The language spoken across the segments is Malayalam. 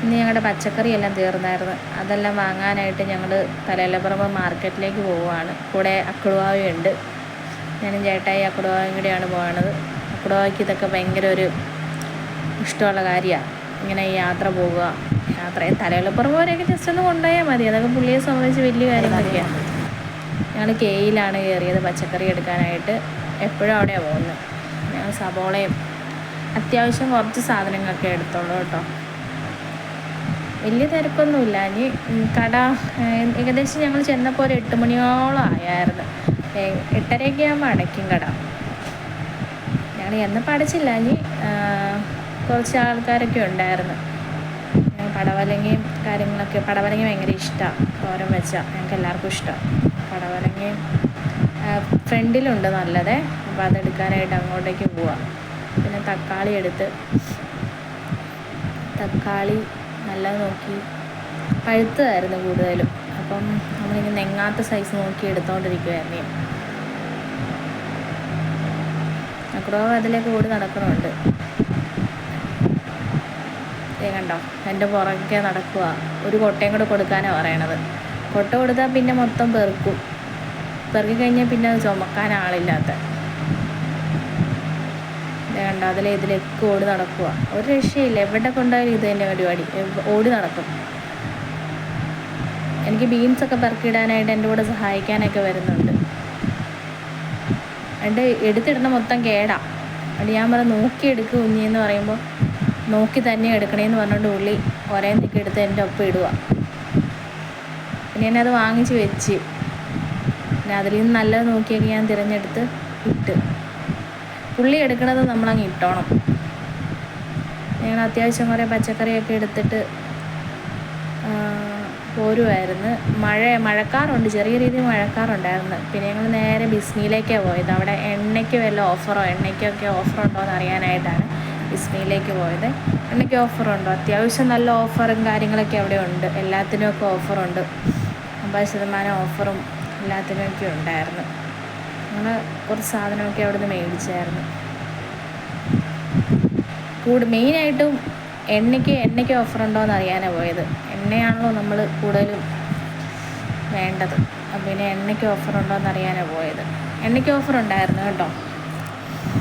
ഇന്ന് ഞങ്ങളുടെ പച്ചക്കറി എല്ലാം തീർന്നായിരുന്നു. അതെല്ലാം വാങ്ങാനായിട്ട് ഞങ്ങൾ തലയിലപ്പുറമ്പ് മാർക്കറ്റിലേക്ക് പോവുകയാണ് കൂടെ അക്കുടുവാവയുണ്ട്. ഞാനും ചേട്ടായി അക്കുടുവാവയും കൂടെയാണ് പോകുന്നത് അക്കുടുവാവയ്ക്ക് ഇതൊക്കെ ഭയങ്കര ഒരു ഇഷ്ടമുള്ള കാര്യമാണ് ഇങ്ങനെ യാത്ര പോവുക യാത്ര തലയിലപ്പുറമ്പ് വരെയൊക്കെ ജസ്റ്റ് ഒന്ന് കൊണ്ടുപോയാൽ മതി. അതൊക്കെ പുള്ളിയെ സംബന്ധിച്ച് വലിയ കാര്യങ്ങളൊക്കെയാണ് ഞങ്ങൾ കെയിലാണ് കയറിയത് പച്ചക്കറി എടുക്കാനായിട്ട്. എപ്പോഴും അവിടെയാണ് പോകുന്നത് ഞങ്ങൾ സബോളയും അത്യാവശ്യം കുറച്ച് സാധനങ്ങളൊക്കെ എടുത്തോളൂ കേട്ടോ. വലിയ തിരക്കൊന്നുമില്ല. ഇനി കട ഏകദേശം ഞങ്ങൾ ചെന്നപ്പോൾ ഒരു എട്ട് മണിയോളം ആയായിരുന്നു. എട്ടരയൊക്കെ ആകുമ്പോൾ അടയ്ക്കും കട. ഞങ്ങൾ എന്നപ്പോൾ അടച്ചില്ല ഇനി കുറച്ച് ആൾക്കാരൊക്കെ ഉണ്ടായിരുന്നു. പടവലങ്ങയും കാര്യങ്ങളൊക്കെ പടവലങ്ങ ഭയങ്കര ഇഷ്ടമാണ് തോരൻ വെച്ചാൽ ഞങ്ങൾക്ക് എല്ലാവർക്കും ഇഷ്ടമാണ് പടവലങ്ങയും ഫ്രണ്ടിലുണ്ട് നല്ലതേ. അപ്പോൾ അതെടുക്കാനായിട്ട് അങ്ങോട്ടേക്ക് പോവാം. പിന്നെ തക്കാളി എടുത്ത് തക്കാളി നല്ലത് നോക്കി പഴുത്തതായിരുന്നു കൂടുതലും. അപ്പം നമ്മളിങ്ങനെ നെങ്ങാത്ത സൈസ് നോക്കി എടുത്തോണ്ടിരിക്കുമായിരുന്നു അക്രോ അതിലേക്ക് ഓടി നടക്കണുണ്ട്. ദേ കണ്ടോ എന്റെ പുറകെ നടക്കുക ഒരു കൊട്ടയും കൂടെ കൊടുക്കാനാണ് പറയണത്. കൊട്ട കൊടുത്താൽ പിന്നെ മൊത്തം പെറുക്കും. പെറുക്കി കഴിഞ്ഞാൽ പിന്നെ ചുമക്കാൻ ആളില്ലാത്ത കണ്ടോ ഇതിലേക്ക് ഓടി നടക്കുക ഒരു രക്ഷയില്ല. എവിടെ കൊണ്ടായാലും ഇത് തന്നെ പരിപാടി. ഓടി നടക്കും. എനിക്ക് ബീൻസ് ഒക്കെ പെറുക്കിയിടാനായിട്ട് എന്റെ കൂടെ സഹായിക്കാനൊക്കെ വരുന്നുണ്ട്. എന്റെ എടുത്തിടുന്ന മൊത്തം കേടാ. അത് ഞാൻ പറഞ്ഞ നോക്കി എടുക്കുക കുഞ്ഞി എന്ന് പറയുമ്പോൾ നോക്കി തന്നെ എടുക്കണേന്ന് പറഞ്ഞുകൊണ്ട് ഉള്ളി ഒരേ നിൽക്കി എടുത്ത് എന്റെ ഒപ്പം ഇടുക പിന്നെ അത് വാങ്ങിച്ച് വെച്ച്. പിന്നെ അതിൽ നിന്ന് നല്ലത് നോക്കിയൊക്കെ ഞാൻ തിരഞ്ഞെടുത്ത് ഇട്ട്. പുള്ളി എടുക്കണത് നമ്മളങ്ങ് ഇട്ടോണം. ഞങ്ങൾ അത്യാവശ്യം കുറേ പച്ചക്കറിയൊക്കെ എടുത്തിട്ട് പോരുമായിരുന്നു മഴ മഴക്കാറുണ്ട്. ചെറിയ രീതിയിൽ മഴക്കാറുണ്ടായിരുന്നു. പിന്നെ ഞങ്ങൾ നേരെ ബിസ്മിയിലേക്കാണ് പോയത്. അവിടെ എണ്ണയ്ക്ക് വല്ല ഓഫറോ എണ്ണയ്ക്കൊക്കെ ഓഫർ ഉണ്ടോ എന്ന് അറിയാനായിട്ടാണ് ബിസ്മിയിലേക്ക് പോയത്. എണ്ണയ്ക്ക് ഓഫറുണ്ടോ? അത്യാവശ്യം നല്ല ഓഫറും കാര്യങ്ങളൊക്കെ അവിടെ ഉണ്ട്. എല്ലാത്തിനും ഒക്കെ ഓഫറുണ്ട്. അമ്പത് ശതമാനം ഓഫറും എല്ലാത്തിനുമൊക്കെ ഉണ്ടായിരുന്നു. ഞങ്ങൾ കുറച്ച് സാധനമൊക്കെ അവിടെ നിന്ന് മേടിച്ചായിരുന്നു. കൂട് മെയിനായിട്ടും എണ്ണയ്ക്ക് എണ്ണയ്ക്ക് ഓഫർ ഉണ്ടോ അറിയാനാണ് പോയത്. എണ്ണയാണല്ലോ നമ്മൾ കൂടുതലും വേണ്ടത്. അപ്പം പിന്നെ എണ്ണയ്ക്ക് ഓഫർ ഉണ്ടോ അറിയാനാണ് പോയത്. എണ്ണയ്ക്ക് ഓഫർ ഉണ്ടായിരുന്നു കേട്ടോ.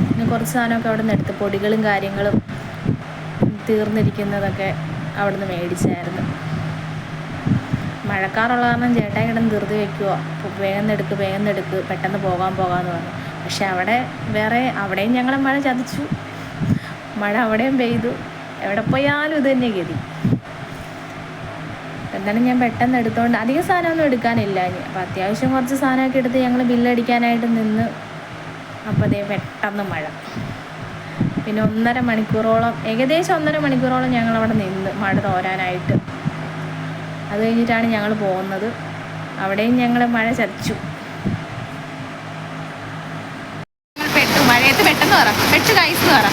പിന്നെ കുറച്ച് സാധനമൊക്കെ അവിടെ നിന്ന് എടുത്ത് പൊടികളും കാര്യങ്ങളും തീർന്നിരിക്കുന്നതൊക്കെ അവിടെ നിന്ന് മേടിച്ചായിരുന്നു. മഴക്കാറുള്ള കാരണം ചേട്ടായി കിടന്ന് ധൃതി വെക്കുക വേഗം എടുക്ക് വേഗം എടുക്ക് പെട്ടെന്ന് പോകാൻ പോകാമെന്ന് പറഞ്ഞു. പക്ഷെ അവിടെ വേറെ അവിടെയും ഞങ്ങളെ മഴ ചതിച്ചു. മഴ അവിടെയും പെയ്തു. എവിടെ പോയാലും ഇത് തന്നെ ഗതി. എന്തായാലും ഞാൻ പെട്ടെന്ന് എടുത്തോണ്ട് അധികം സാധനമൊന്നും എടുക്കാനില്ല അപ്പം അത്യാവശ്യം കുറച്ച് സാധനമൊക്കെ എടുത്ത് ഞങ്ങൾ ബില്ലടിക്കാനായിട്ട് നിന്ന് അപ്പോൾ അതേ പെട്ടെന്ന് മഴ. പിന്നെ ഒന്നര മണിക്കൂറോളം ഏകദേശം ഒന്നര മണിക്കൂറോളം ഞങ്ങൾ അവിടെ നിന്ന് മഴ തോരാനായിട്ട്. അത് കഴിഞ്ഞിട്ടാണ് ഞങ്ങൾ പോകുന്നത്. അവിടെയും ഞങ്ങൾ മഴ ചതിച്ചു. പെട്ടു മഴയത്ത് പെട്ടെന്ന് പറ. പെട്ട് കൈസ് പറ.